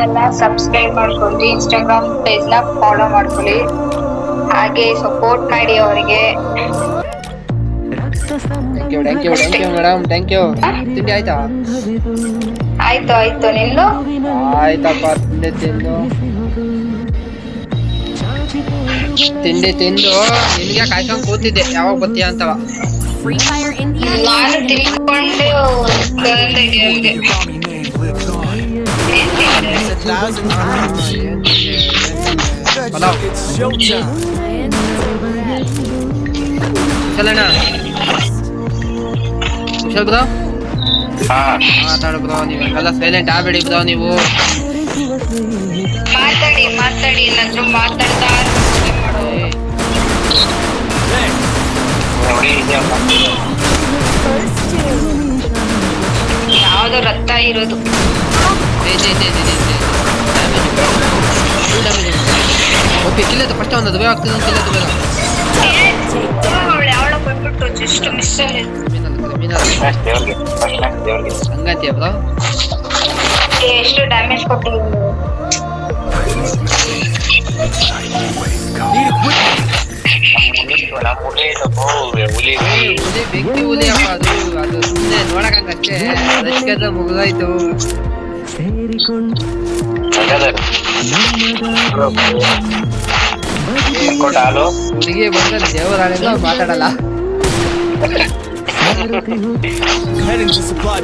ಚಾನೆಲ್ನ ಸಬ್ಸ್ಕ್ರೈಬ್ ಮಾಡ್ಕೊಂಡು ಇನ್ಸ್ಟಾಗ್ರಾಮ್ ಪೇಜ್ನ ಫಾಲೋ ಮಾಡ್ಕೊಳ್ಳಿ. ಹಾಗೆ ಸಪೋರ್ಟ್ ಮಾಡಿ ಅವರಿಗೆ. Thank you thank you thank you madam thank you ತಿಂಡಿ ಆಯ್ತಾ? ಆಯ್ತು ಆಯ್ತು. ನಿಲ್ಲು? ಆಯ್ತಪ್ಪ ತಿಂಡಿ ತಿಂದು. ತಿಂಡಿ ತಿಂದು. ನಿನ್ಗೆ ಕಾಯ್ಕೊಂಡ್ ಕೂತಿದ್ದೆ. ಯಾವಾಗ ಬರ್ತೀಯ ಅಂತವ Free Fire India. ನಾನು ತಿಳ್ಕೊಂಡು ಕುಶಲ್ ಬ್ರೋ? ಮಾತಾಡು ಬ್ರೋ ನೀವು ಎಲ್ಲ ಸೈಲೆಂಟ್ ಆಗ್ಬೇಡಿ ಬ್ರೋ ನೀವು. ಮಾತಾಡಿ ಮಾತಾಡಿ ಏನಾದ್ರು ಮಾತಾಡ್ತಾ ಇರ್ಬೇಕು ಯಾವ್ದೋ ರಕ್ತ ಇರೋದು ಓಕೆ ಕಿಲ್ಲದು ಫಸ್ಟ್ ಒಂದು ದುಬೈ ಆಗ್ತದೆ ಕಿಲ್ಲದು ಬೇಡ ಅವಳು ಬಂದ್ಬಿಟ್ಟು ಜಸ್ಟ್ ಮಿಸ್ ಹಂಗಂತೀಯ ಬ್ರೋ ಎಷ್ಟು ಡ್ಯಾಮೇಜ್ ಕೊಟ್ಟಿದ್ದೀನಿ ಹುಲಿ ಬೆಂಕಿ ಹುಲಿ ಅಪ್ಪ ಅದು ಅದು ಸುಮ್ಮನೆ ನೋಡಕಂಗಷ್ಟೇ ಅದಕ್ಕೆ ಮುಗಿದೋಯ್ತು ಹುಡುಗಿ ಬಂದ ದೇವರಾಳೆಲ್ಲ ಮಾತಾಡಲ್ಲ Heading to supply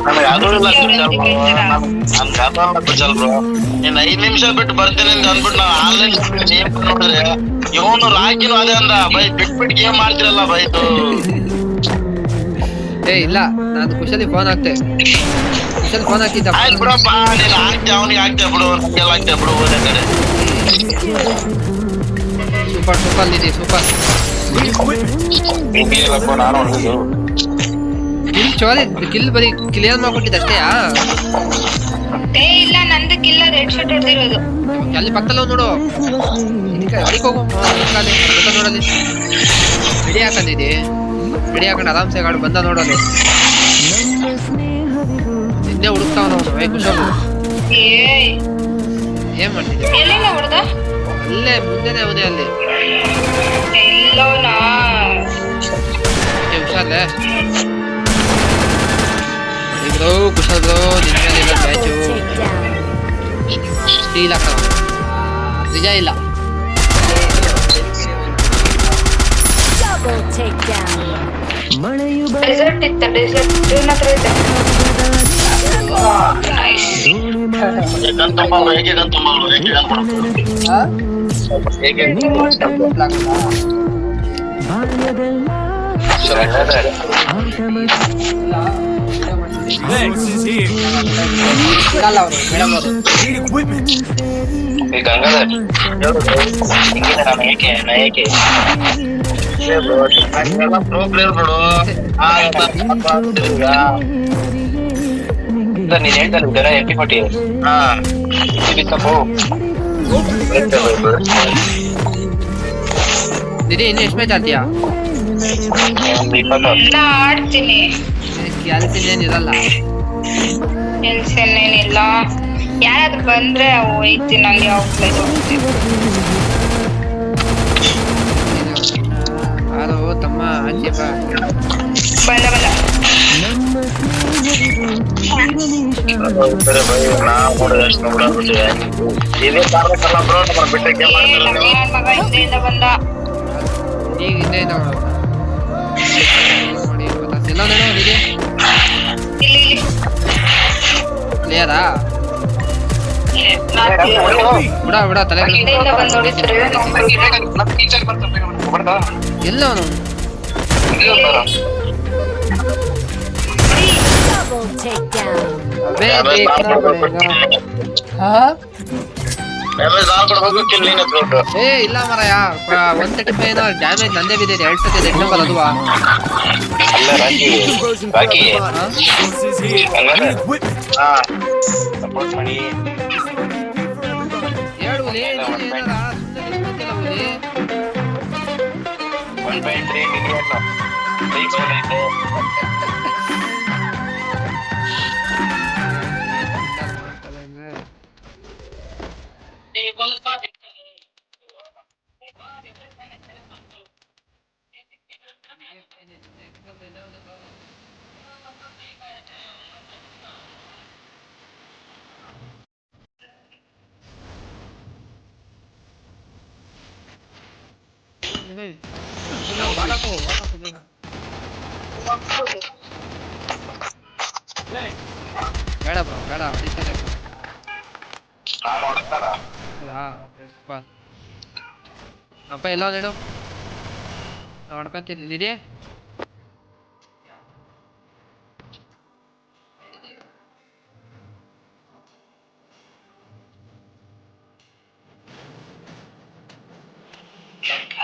ನೀನ್ ಐದ್ ನಿಮಿಷ ಬಿಟ್ಟು ಬರ್ತೀನಿ ಅಂತ ಅಂದ್ಬಿಟ್ಟು ನಾವು ಆನ್ಲೈನ್ ನೋಡಿದ್ರೆ ಇವನು ರಾಕಿನು ಅದೇ ಅಂದ ಬೈ ಬಿಟ್ ಬಿಟ್ ಗೇಮ್ ಮಾಡ್ತಿರಲ್ಲ ಬೈತು ಏ ಇಲ್ಲ ನಾನು ಕುಶಲಿ ಫೋನ್ ಹಾಕ್ತೆ. ಕುಶಲಿ ಫೋನ್ ಹಾಕಿದ್ದ. ಆಯ್ತು ಬಿಡಪ್ಪ ನೀನ್ ಹಾಕ್ತೆ ಅವನಿಗೆ ಹಾಕ್ತೆ ಬಿಡು ನಮ್ಗೆಲ್ಲ ಹಾಕ್ತೆ ಬಿಡು ಕಡೆ. Super super super. ನಾನು. ಕಿಲ್ ಚೋರಿ ಕಿಲ್ ಬರಿ ಕ್ಲಿಯರ್ ಮಾಡ್ಕೊಟ್ಟಿದ್ದ ಅಷ್ಟೇಯಾ ಏ ಇಲ್ಲ ನಂದು ಕಿಲ್ಲ ರೆಡ್ ಶರ್ಟ್ ಹೊಡೆದಿರೋದು. ಅಲ್ಲಿ ಪಕ್ಕದಲ್ಲಿ ನೋಡು. ಅಡಿಗೆ ಹೋಗು. ನೋಡಲ್ಲಿ ಬಿಡಿ ಹಾಕೊಂಡಿದ್ದಿ ಬಿಡಿ ಹಾಕೊಂಡು ಆರಾಮ್ಸೆ ಗಾಡಿ ಬಂದ ನೋಡಲ್ಲಿ ನಿನ್ನೆ ಹುಡುಕ್ತಾವ ನೋಡು ಏ ಕುಶಲ್. ಏನ್ ಮಾಡ್ತಿದ್ದೆ? ಅಲ್ಲೇ ಮುಂದೆನೆ ಅವನೇ ಅಲ್ಲಿ. ಎಲ್ಲೋನಾ? ಏ ಹುಷಾರ್ಲೆ ಇಬ್ರು ಕುಶಲ್ ಬ್ರೋ ನಿನ್ ಮೇಲೆ ಇರೋ ಮ್ಯಾಚು ಸ್ಟೀಲ್ ಹಾಕವ ನಿಜ ಇಲ್ಲ Double takedown. ಡೆಸರ್ಟ್ ಇತ್ತು ಡೆಸರ್ಟ್ ಇವನ ಹತ್ರ ಇದೆ ನೈಸ್ ಗಂಗಾಧರ್ ಹೇಳು bro. ಹಿಂಗಿದೆ ನಾನು ಹಾ ಇನ್ನು ಎಷ್ಟು ಮ್ಯಾಚ್ ಆಡ್ತೀನಿ ಕ್ಯಾಲಿಟಿ ಏನಿರಲ್ಲ ಕೆಲ್ಸ ಏನೇನಿಲ್ಲ ಯಾರಾದ್ರೂ ಬಂದ್ರೆ ಹೋಯ್ತೀನಿ ಯಾವ ಪ್ಲೇಸ್ ಹೋಗ್ತೀನಿ ತಮ್ಮ ಆಚೆ ಬಾ ಬಂದ ಬಂದ ಈಗ ಇನ್ನೇನು ನೋಡಿ ಗೊತ್ತಾಗ್ತಿಲ್ಲ ಎಲ್ಲೋನೇನೋ ನಿಧಿ ಇಲ್ಲಿ ಇಲ್ಲಿ ಕ್ಲಿಯರಾ ಏ, ನಾಲ್ಕು ಬಿಡ ಬಿಡ ತಲೆ ಹಿಂದೆಯಿಂದ ಬಂದು ಹೊಡಿತಾರೆ ಎಲ್ಲ ಅವನು Double takedown. ಅಬೇ ನಾನ್ ನಾನ್ ಏ ಇಲ್ಲ ಮರಯ ಒನ್ ತರ್ಟಿ ಫೈವ್ ಡ್ಯಾಮೇಜ್ ನಂದೇ ಬಿದ್ದಿದೆ ಎರಡು ಸತಿ ನಂಬರ್ ಅದುವಾ ರಾಕಿ. ರಾಕಿ. ಹಾ. ಮಾಡಿ. ಹೇಳು ಸುಮ್ನೆ ನಿಂತ್ಕೊಂತಿಲ್ಲ ಹುಲಿ. 1.3 million. Bike ಮೇಲೆ ಐತೆ. ಮಾಡಕ್ಕೋ ಮಾಡಕ್ಕೋ ಬೇಗ. ಬೇಡ ಬ್ರೋ, ಬೇಡ ಹೊಡಿತಾರೆ ಹೌದಾ ಬಾ ಅಪ್ಪ, ಎಲ್ಲ ಹೇಳು ನಾವು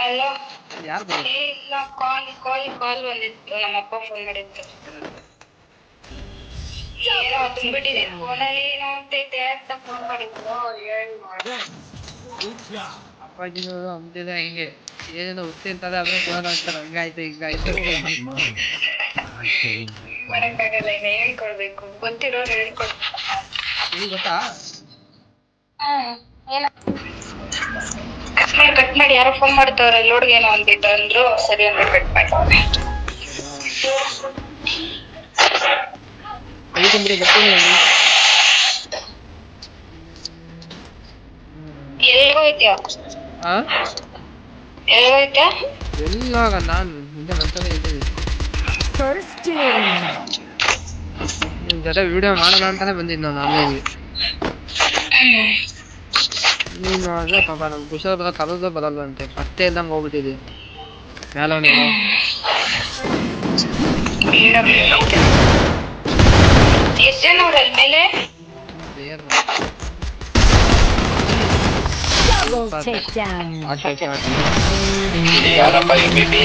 ಹಲೋ. ಯಾರು ಏ ಇಲ್ಲ ಕಾಲ್ ಕಾಲ್ ಕಾಲ್ ಬಂದಿತ್ತು. ನಮ್ಮಪ್ಪ ಫೋನ್ ಮಾಡಿತ್ತು ಏನೋ ತುಂಬಿಟ್ಟಿದೆ ಫೋನಲ್ಲಿ ಏನೋ ಅಂತೈತೆ ಅಂತ ಫೋನ್ ಮಾಡಿದ್ರು ಏನ್ ಮಾಡ್ದೆ? ಅಪ್ಪಾಜಿನೂ ಅಂತಿದೆ ಹಿಂಗೆ. ಏನೇನೋ ಅದ್ರ ಫೋನ್ ಹಾಕ್ತಾರೆ. ಹಂಗಾಯ್ತು ಹಿಂಗಾಯ್ತು. ಮಾಡಕ್ಕಾಗಲ್ಲ ಇನ್ನ ಹೇಳ್ಕೊಡ್ಬೇಕು. ಗೊತ್ತಿರೋರು ಹೇಳ್ಕೊಡ್ ನಿಮ್ಗೆ ಗೊತ್ತಾ? ಕಟ್ ಮಾಡಿ ಯಾರೋ ಫೋನ್ ಮಾಡ್ತವ್ರೆ ಲೋಡ್ಗೆ ಏನೋ ಅಂತಿತ್ತು ಅಂದ್ರು ಸರಿ ಅಂದ್ರೆ ಕಟ್ ಮಾಡಿ ಐತಂದ್ರೆ ಬರ್ತೀನಿ ನಾನು. ಎಲ್ಗೋಯ್ತ್ಯಾ ಆ? ಎಲ್ಗೋಯ್ತ್ಯಾ ಎಲ್ಲಾಗ ನಾನು ಹಿಂದೆ ಬರ್ತಾನೆ ಇದ್ದೀನಿ. ನಿಮ್ ಜೊತೆ ವಿಡಿಯೋ ಮಾಡೋಣ ಅಂತಾನೆ ಬಂದಿದ್ದು ನಾನು ಆನ್ಲೈನ್ಗೆ ನೀನು ಅದೇ ಪಾಪ ನಮ್ ಕುಶಲ ಬರೋ ಕರೋದು ಬರಲ್ಲ ಅಂತೆ ಪತ್ತೆ ಇದ್ದಂಗೆ ಹೋಗ್ಬಿಟ್ಟಿದೆ ಮೇಲೆ ನೀವು ಎಷ್ಟ್ ಜನ ಅವ್ರ ಅಲ್ಲಿ ಮೇಲೆ ಏನು Double takedown. ಆಚೆ ಆಚೆ ಆಚೆ ಯಾರಪ್ಪ ಈ ಬೇಬಿ